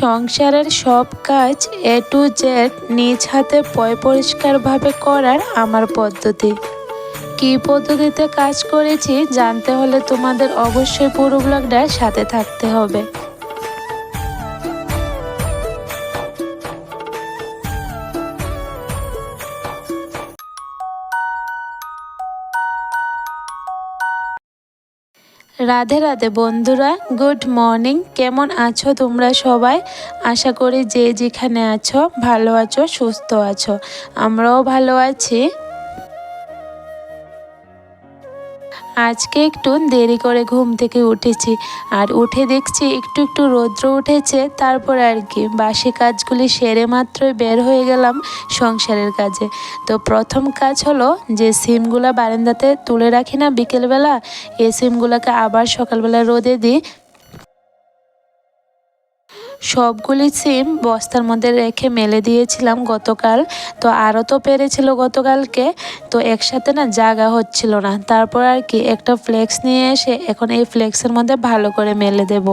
সংসারের সব কাজ এ টু জেড নিজ হাতে পয় পরিষ্কারভাবে করার আমার পদ্ধতি। কি পদ্ধতিতে কাজ করেছি জানতে হলে তোমাদের অবশ্যই পুরো ব্লগটার সাথে থাকতে হবে। রাধে রাধে বন্ধুরা, গুড মর্নিং। কেমন আছো তোমরা সবাই? আশা করি যে যেখানে আছো, ভালো আছো, সুস্থ আছো। আমরাও ভালো আছি। আজকে একটু দেরি করে ঘুম থেকে উঠেছি আর উঠে দেখছি একটু একটু রৌদ্র উঠেছে, তারপর আর কি। বাসি কাজগুলি সেরে মাত্রই বের হয়ে গেলাম সংসারের কাজে। তো প্রথম কাজ হলো যে সিমগুলো বারান্দাতে তুলে রাখি না বিকেলবেলা, এই সিমগুলোকে আবার সকালবেলা রোদে দিই সবগুলি সিম বস্তার মধ্যে রেখে মেলে দিয়েছিলাম গতকাল। তো আরও তো পেরেছিল গতকালকে। তো একসাথে না জায়গা হচ্ছিল না। তারপর আর কি একটা ফ্লেক্স নিয়ে এসে এখন এই ফ্লেক্সের মধ্যে ভালো করে মেলে দেব।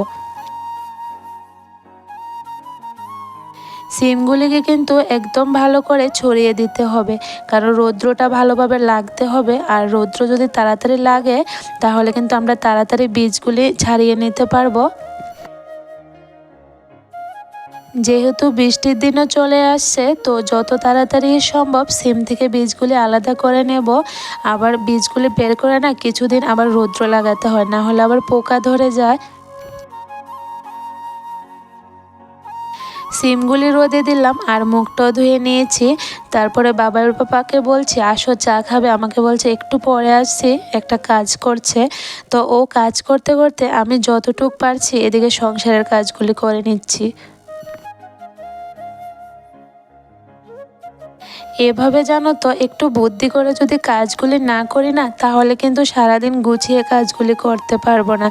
সিমগুলিকে কিন্তু একদম ভালো করে ছড়িয়ে দিতে হবে। কারণ রৌদ্রটা ভালোভাবে লাগতে হবে। আর রৌদ্র যদি তাড়াতাড়ি লাগে, তাহলে কিন্তু আমরা তাড়াতাড়ি বীজগুলি ছাড়িয়ে নিতে পারব। যেহেতু বৃষ্টির দিনও চলে আসছে, তো যত তাড়াতাড়ি সম্ভব সিম থেকে বীজগুলি আলাদা করে নেব। আবার বীজগুলি বের করে না কিছুদিন আবার রৌদ্র লাগাতে হয়, না হলে আবার পোকা ধরে যায়। সিমগুলি রোদে দিলাম আর মুখটাও ধুয়ে নিয়েছি। তারপরে বাবার পাপাকে বলছি, আসো, চা খাবে। আমাকে বলছে, একটু পরে আসছি, একটা কাজ করছে। তো ও কাজ করতে করতে আমি যতটুক পারছি এদিকে সংসারের কাজগুলি করে নিচ্ছি। এভাবে জানো তো, একটু বুদ্ধি করে যদি কাজগুলি না করি না, তাহলে কিন্তু সারাদিন গুছিয়ে কাজগুলি করতে পারব না।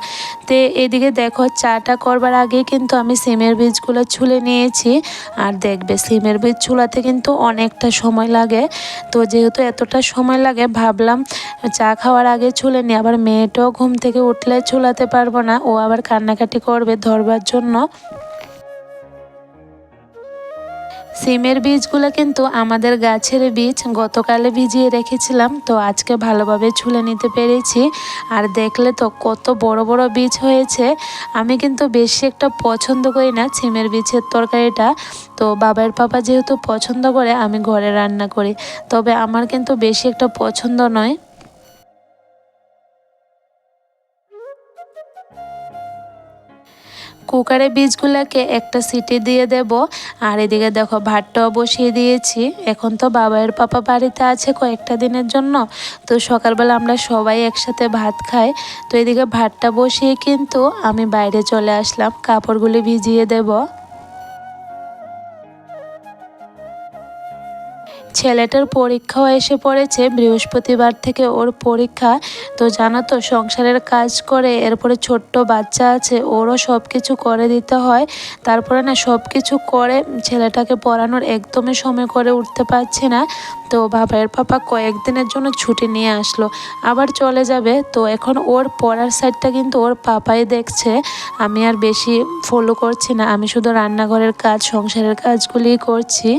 তো এদিকে দেখো, চাটা করবার আগেই কিন্তু আমি সিমের বীজগুলো ছুলে নিয়েছি। আর দেখবে, সিমের বীজ ছুলাতে কিন্তু অনেকটা সময় লাগে। তো যেহেতু এতটা সময় লাগে, ভাবলাম চা খাওয়ার আগে ছুলে নিই। আবার মেয়েটাও ঘুম থেকে উঠলে ছুলাতে পারব না, ও আবার কান্নাকাটি করবে ধরবার জন্য। সিমের বীজগুলো কিন্তু আমাদের গাছের বীজ গতকালে ভিজিয়ে রেখেছিলাম, তো আজকে ভালোভাবে ছুলে নিতে পেরেছি। আর দেখলে তো কত বড় বড় বীজ হয়েছে। আমি কিন্তু বেশি একটা পছন্দ করি না সিমের বীজের তরকারিটা। তো বাবার পাপা যেহেতু পছন্দ করে, আমি ঘরে রান্না করি। তবে আমার কিন্তু বেশি একটা পছন্দ নয়। কুকারে বীজগুলাকে একটা সিটি দিয়ে দেব। আর এদিকে দেখো ভাতটাও বসিয়ে দিয়েছি। এখন তো বাবার পাপা বাড়িতে আছে কয়েকটা দিনের জন্য। তো সকালবেলা আমরা সবাই একসাথে ভাত খাই। তো এদিকে ভাতটা বসিয়ে কিন্তু আমি বাইরে চলে আসলাম। কাপড়গুলি ভিজিয়ে দেবো। ছেলেটার পরীক্ষাও এসে পড়েছে, বৃহস্পতিবার থেকে ওর পরীক্ষা। তো জানো তো, সংসারের কাজ করে, এরপরে ছোট্ট বাচ্চা আছে, ওরও সব কিছু করে দিতে হয়। তারপরে না সব কিছু করে ছেলেটাকে পড়ানোর একদমই সময় করে উঠতে পারছি না। তো বাবার পাপা কয়েকদিনের জন্য ছুটি নিয়ে আসলো। আবার চলে যাবে। তো এখন ওর পড়ার সাইডটা কিন্তু ওর পাপাই দেখছে। আমি আর বেশি ফলো করছি না। আমি শুধু রান্নাঘরের কাজ, সংসারের কাজগুলিই করছি।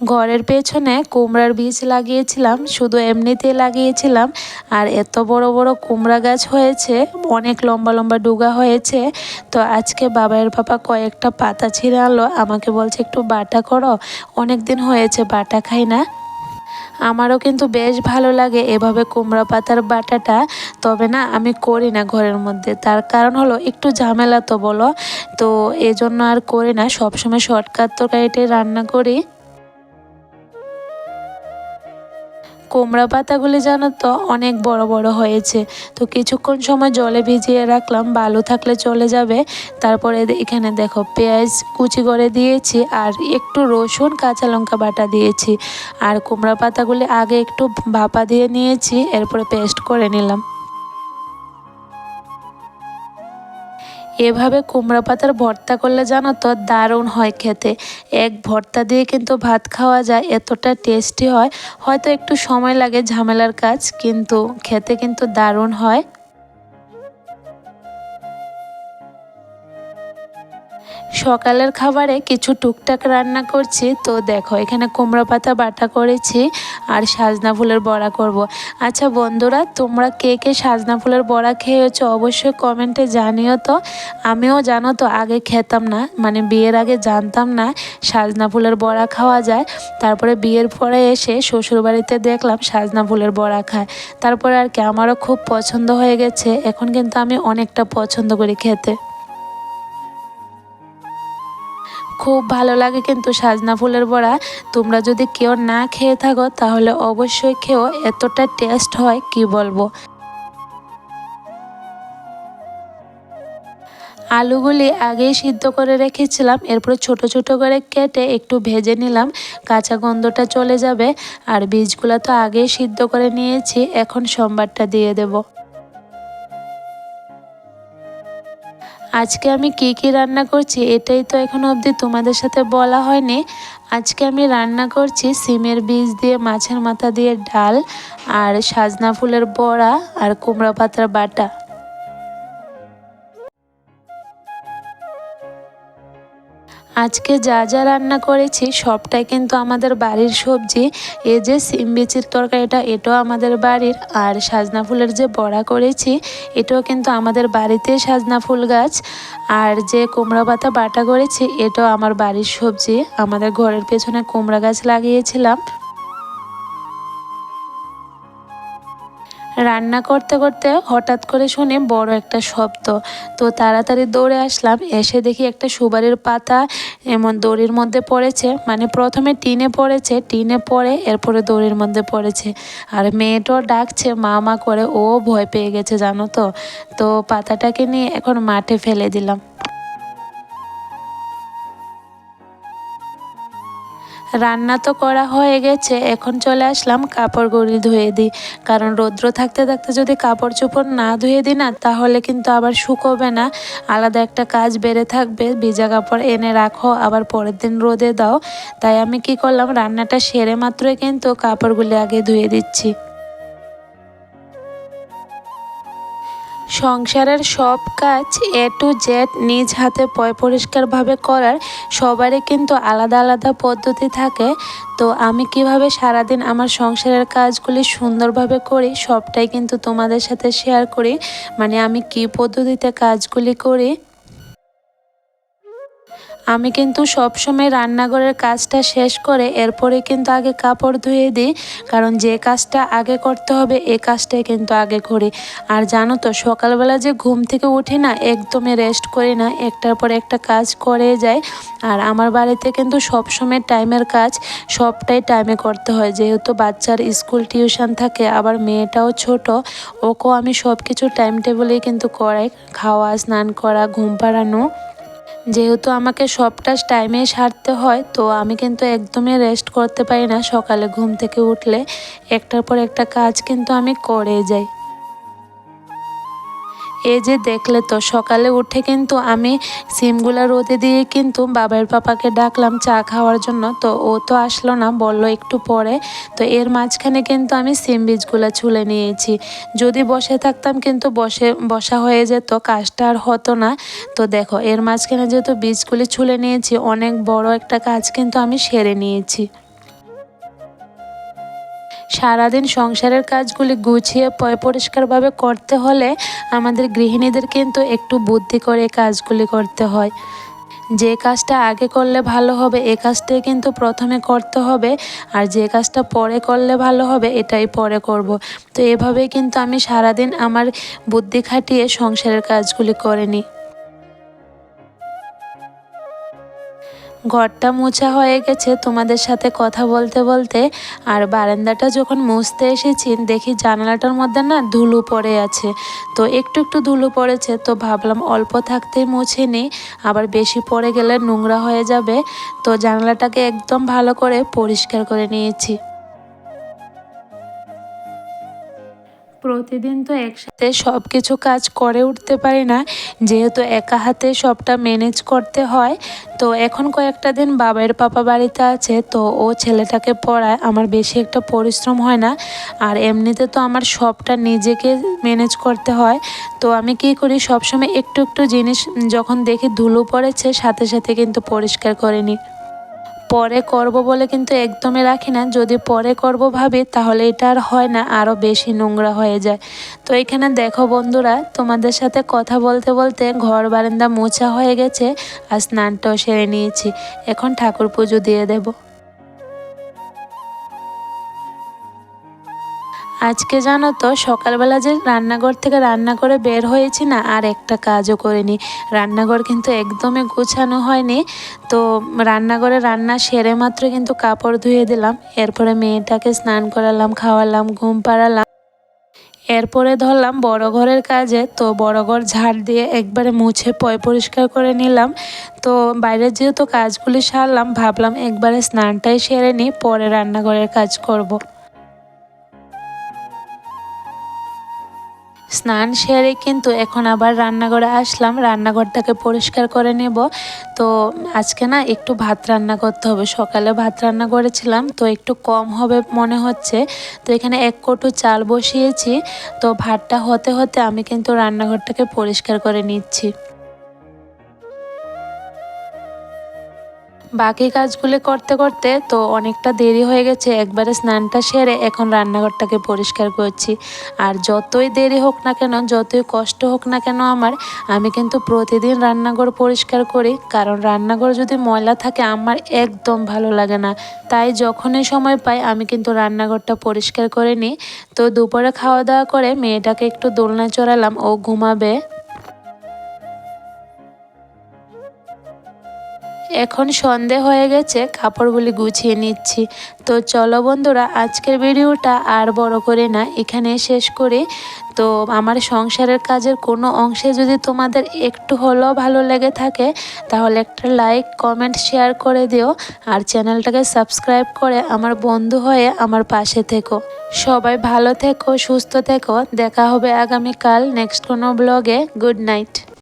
ঘরের পেছনে কুমড়ার বীজ লাগিয়েছিলাম, শুধু এমনিতে লাগিয়েছিলাম। আর এত বড় বড় কুমড়া গাছ হয়েছে, অনেক লম্বা লম্বা ডুগা হয়েছে। তো আজকে বাবার পাপা কয়েকটা পাতা ছিঁড়ে আনলো, আমাকে বলছে, একটু বাটা করো অনেক দিন হয়েছে, বাটা খাই না। আমারও কিন্তু বেশ ভালো লাগে এভাবে কুমড়া পাতার বাটাটা, তবে না, আমি করি না ঘরের মধ্যে। তার কারণ হলো, একটু ঝামেলা তো বলো। তো এজন্য আর করি না, সবসময় শর্টকাট তরকারিটাই রান্না করি। কুমড়া পাতাগুলি জানো তো অনেক বড় বড় হয়েছে। তো কিছুক্ষণ সময় জলে ভিজিয়ে রাখলাম, বালু থাকলে চলে যাবে। তারপরে এখানে দেখো পেঁয়াজ কুচি করে দিয়েছি আর একটু রসুন, কাঁচা লঙ্কা বাটা দিয়েছি। আর কুমড়া পাতাগুলি আগে একটু ভাপা দিয়ে নিয়েছি, এরপরে পেস্ট করে নিলাম। এভাবে কুমড়া পাতার ভর্তা করলে জানো তো দারুণ হয় খেতে। এক ভর্তা দিয়ে কিন্তু ভাত খাওয়া যায়, এতটা টেস্টি হয়। হয়তো একটু সময় লাগে ঝামেলার কাজ, কিন্তু খেতে কিন্তু দারুণ হয়। সকালের খাবারে কিছু টুকটাক রান্না করছি। তো দেখো, এখানে কুমড়ো পাতা বাটা করেছি আর সাজনা ফুলের বড়া করব। আচ্ছা বন্ধুরা, তোমরা কে কে সাজনা ফুলের বড়া খেয়েছো অবশ্যই কমেন্টে জানিও তো। আমিও জানো তো, আগে খেতাম না মানে বিয়ের আগে জানতাম না সাজনা ফুলের বড়া খাওয়া যায়। তারপরে বিয়ের পরে এসে শ্বশুরবাড়িতে দেখলাম সাজনা ফুলের বড়া খায়। তারপরে আর কি, আমারও খুব পছন্দ হয়ে গেছে। এখন কিন্তু আমি অনেকটা পছন্দ করি খেতে। খুব ভালো লাগে কিন্তু সাজনা ফুলের বড়া। তোমরা যদি কেউ না খেয়ে থাকো, তাহলে অবশ্যই খেও, এতটা টেস্ট হয়, কি বলব? আলুগুলি আগেই সিদ্ধ করে রেখেছিলাম, এরপর ছোট ছোট করে কেটে একটু ভেজে নিলাম, কাঁচা গন্ধটা চলে যাবে। আর বীজগুলো তো আগেই সিদ্ধ করে নিয়েছি, এখন সোমবারটা দিয়ে দেবো। আজকে আমি কি কি রান্না করছি এটাই তো এখন অবধি তোমাদের সাথে বলা হয়নি। আজকে আমি রান্না করছি সিমের বীজ দিয়ে, মাছের মাথা দিয়ে ডাল আর সাজনা ফুলের বড়া আর কুমড়া পাতার বাটা। আজকে যা যা রান্না করেছি, সবটাই কিন্তু আমাদের বাড়ির সবজি। এ যে সিম বিচির তরকারিটা, এটাও আমাদের বাড়ির। আর সাজনা ফুলের যে বড়া করেছি, এটাও কিন্তু আমাদের বাড়িতে সাজনা ফুল গাছ। আর যে কুমড়া পাতা বাটা করেছি, এটাও আমার বাড়ির সবজি। আমাদের ঘরের পেছনে কুমড়া গাছ লাগিয়েছিলাম। রান্না করতে করতে হঠাৎ করে শুনে বড় একটা শব্দ। তো তাড়াতাড়ি দৌড়ে আসলাম, এসে দেখি একটা সুবারির পাতা এমন দড়ির মধ্যে পড়েছে। মানে প্রথমে টিনে পড়েছে, টিনে পড়ে এরপরে দড়ির মধ্যে পড়েছে। আর মেয়েটাও ডাকছে, মা মা করে। ও ভয় পেয়ে গেছে, জানো তো। তো পাতাটাকে নিয়ে এখন মাঠে ফেলে দিলাম। রান্না তো করা হয়ে গেছে, এখন চলে আসলাম কাপড়গুলি ধুয়ে দিই। কারণ রৌদ্র থাকতে থাকতে যদি কাপড় চোপড় না ধুয়ে দিই না, তাহলে কিন্তু আবার শুকোবে না। আলাদা একটা কাজ বেড়ে থাকবে, ভিজা কাপড় এনে রাখো, আবার পরের দিন রোদে দাও। তাই আমি কি করলাম, রান্নাটা সেরে মাত্রই কিন্তু কাপড়গুলি আগে ধুয়ে দিচ্ছি। সংসারের সব কাজ এ টু জেড নিজ হাতে পয় পরিষ্কারভাবে করার সবারই কিন্তু আলাদা আলাদা পদ্ধতি থাকে। তো আমি কীভাবে সারাদিন আমার সংসারের কাজগুলি সুন্দরভাবে করি, সবটাই কিন্তু তোমাদের সাথে শেয়ার করি। মানে আমি কি পদ্ধতিতে কাজগুলি করি? আমি কিন্তু সবসময় রান্নাঘরের কাজটা শেষ করে এরপরে কিন্তু আগে কাপড় ধুয়ে দিই, কারণ যে কাজটা আগে করতে হবে, এ কাজটাই কিন্তু আগে করি। আর জানো তো, সকালবেলা যে ঘুম থেকে উঠি না, একদমই রেস্ট করি না, একটার পর একটা কাজ করে যায় আর আমার বাড়িতে কিন্তু সবসময় টাইমের কাজ, সবটাই টাইমে করতে হয়। যেহেতু বাচ্চার স্কুল টিউশন থাকে, আবার মেয়েটাও ছোট, ওকেও আমি সব কিছু টাইম টেবিলেই কিন্তু করাই। খাওয়া, স্নান করা, ঘুম পাড়ানো। যেহেতু আমাকে সবটা টাইমে সারতে হয়, তো আমি কিন্তু একদমই রেস্ট করতে পারি না সকালে ঘুম থেকে উঠলে। একটার পর একটা কাজ কিন্তু আমি করে যাই। এই যে দেখলে তো, সকালে উঠে কিন্তু আমি সিমগুলা রোদে দিয়ে কিন্তু বাবার পাপাকে ডাকলাম চা খাওয়ার জন্য। তো ও তো আসলো না, বলল একটু পরে। তো এর মাঝখানে কিন্তু আমি সিম বীজগুলো ছুলে নিয়েছি। যদি বসে থাকতাম কিন্তু বসে, বসা হয়ে যেত, কাজটা আর হতো না। তো দেখো, এর মাঝখানে যেহেতু বীজগুলি ছুলে নিয়েছি, অনেক বড় একটা কাজ কিন্তু আমি সেরে নিয়েছি। সারাদিন সংসারের কাজগুলি গুছিয়ে পরিষ্কারভাবে করতে হলে আমাদের গৃহিণীদের কিন্তু একটু বুদ্ধি করে কাজগুলি করতে হয়। যে কাজটা আগে করলে ভালো হবে, এ কাজটাই কিন্তু প্রথমে করতে হবে আর যে কাজটা পরে করলে ভালো হবে, এটাই পরে করব। তো এভাবেই কিন্তু আমি সারাদিন আমার বুদ্ধি খাটিয়ে সংসারের কাজগুলি করে নিই। ঘরটা মোছা হয়ে গেছে, তোমাদের সাথে কথা বলতে বলতে আর বারান্দাটা যখন মুছতে এসেছি, দেখি জানালাটার মধ্যে না ধুলো পড়ে আছে। তো একটু একটু ধুলো পড়েছে, তো ভাবলাম অল্প থাকতেই মুছে নিই, আবার বেশি পড়ে গেলে নোংরা হয়ে যাবে। তো জানালাটাকে একদম ভালো করে পরিষ্কার করে নিয়েছি। প্রতিদিন তো একসাথে সব কিছু কাজ করে উঠতে পারি না। যেহেতু একা হাতে সবটা ম্যানেজ করতে হয়, তো এখন কয়েকটা দিন বাবার পাপা বাড়িতে আছে, তো ও ছেলেটাকে পড়ায়, আমার বেশি একটা পরিশ্রম হয় না। আর এমনিতে তো আমার সবটা নিজেকে ম্যানেজ করতে হয়। তো আমি কি করি, সবসময় একটু একটু জিনিস যখন দেখি ধুলো পড়েছে, সাথে সাথে কিন্তু পরিষ্কার করে নিই। পরে করব বলে কিন্তু একদমই রাখি না। যদি পরে করব ভাবি, তাহলে এটা আর হয় না আরও বেশি নোংরা হয়ে যায়। তো এখানে দেখো বন্ধুরা, তোমাদের সাথে কথা বলতে বলতে ঘর বারান্দা মোছা হয়ে গেছে আর স্নানটাও সেরে নিয়েছি। এখন ঠাকুর পুজো দিয়ে দেবো। আজকে জানো তো, সকালবেলা যে রান্নাঘর থেকে রান্না করে বের হয়েছি না, আর একটা কাজও করিনি। রান্নাঘর কিন্তু একদমই গুছানো হয়নি। তো রান্নাঘরে রান্না সেরে মাত্র কিন্তু কাপড় ধুয়ে দিলাম। এরপরে মেয়েটাকে স্নান করালাম, খাওয়ালাম, ঘুম পাড়ালাম। এরপরে ধরলাম বড় ঘরের কাজে, তো বড় ঘর ঝাড় দিয়ে একবারে মুছে পয় পরিষ্কার করে নিলাম। তো বাইরের যেহেতু কাজগুলি সারলাম, ভাবলাম একবারে স্নানটাই সেরে নিই, পরে রান্নাঘরের কাজ করব। স্নান সেরে কিন্তু এখন আবার রান্নাঘরে আসলাম। রান্নাঘরটাকে পরিষ্কার করে নেব। তো আজকে না একটু ভাত রান্না করতে হবে। সকালে ভাত রান্না করেছিলাম, তো একটু কম হবে মনে হচ্ছে। তো এখানে এক কটু চাল বসিয়েছি। তো ভাতটা হতে হতে আমি কিন্তু রান্নাঘরটাকে পরিষ্কার করে নিচ্ছি। বাকি কাজগুলো করতে করতে তো অনেকটা দেরি হয়ে গেছে। একবারে স্নানটা সেরে এখন রান্নাঘরটাকে পরিষ্কার করছি। আর যতই দেরি হোক না কেন, যতই কষ্ট হোক না কেন আমার, আমি কিন্তু প্রতিদিন রান্নাঘর পরিষ্কার করি। কারণ রান্নাঘর যদি ময়লা থাকে, আমার একদম ভালো লাগে না। তাই যখনই সময় পাই, আমি কিন্তু রান্নাঘরটা পরিষ্কার করে নিই। তো দুপুরে খাওয়া দাওয়া করে মেয়েটাকে একটু দোলনা চড়ালাম, ও ঘুমাবে। এখন সন্ধে হয়ে গেছে, কাপড়গুলি গুছিয়ে নিচ্ছি। তো চলো বন্ধুরা, আজকের ভিডিওটা আর বড় করে না এখানে শেষ করি। তো আমার সংসারের কাজের কোনো অংশে যদি তোমাদের একটু হলেও ভালো লেগে থাকে, তাহলে একটা লাইক, কমেন্ট, শেয়ার করে দিও। আর চ্যানেলটাকে সাবস্ক্রাইব করে আমার বন্ধু হয়ে আমার পাশে থেকো। সবাই ভালো থেকো, সুস্থ থেকো। দেখা হবে আগামীকাল নেক্সট কোনো ব্লগে। Good night.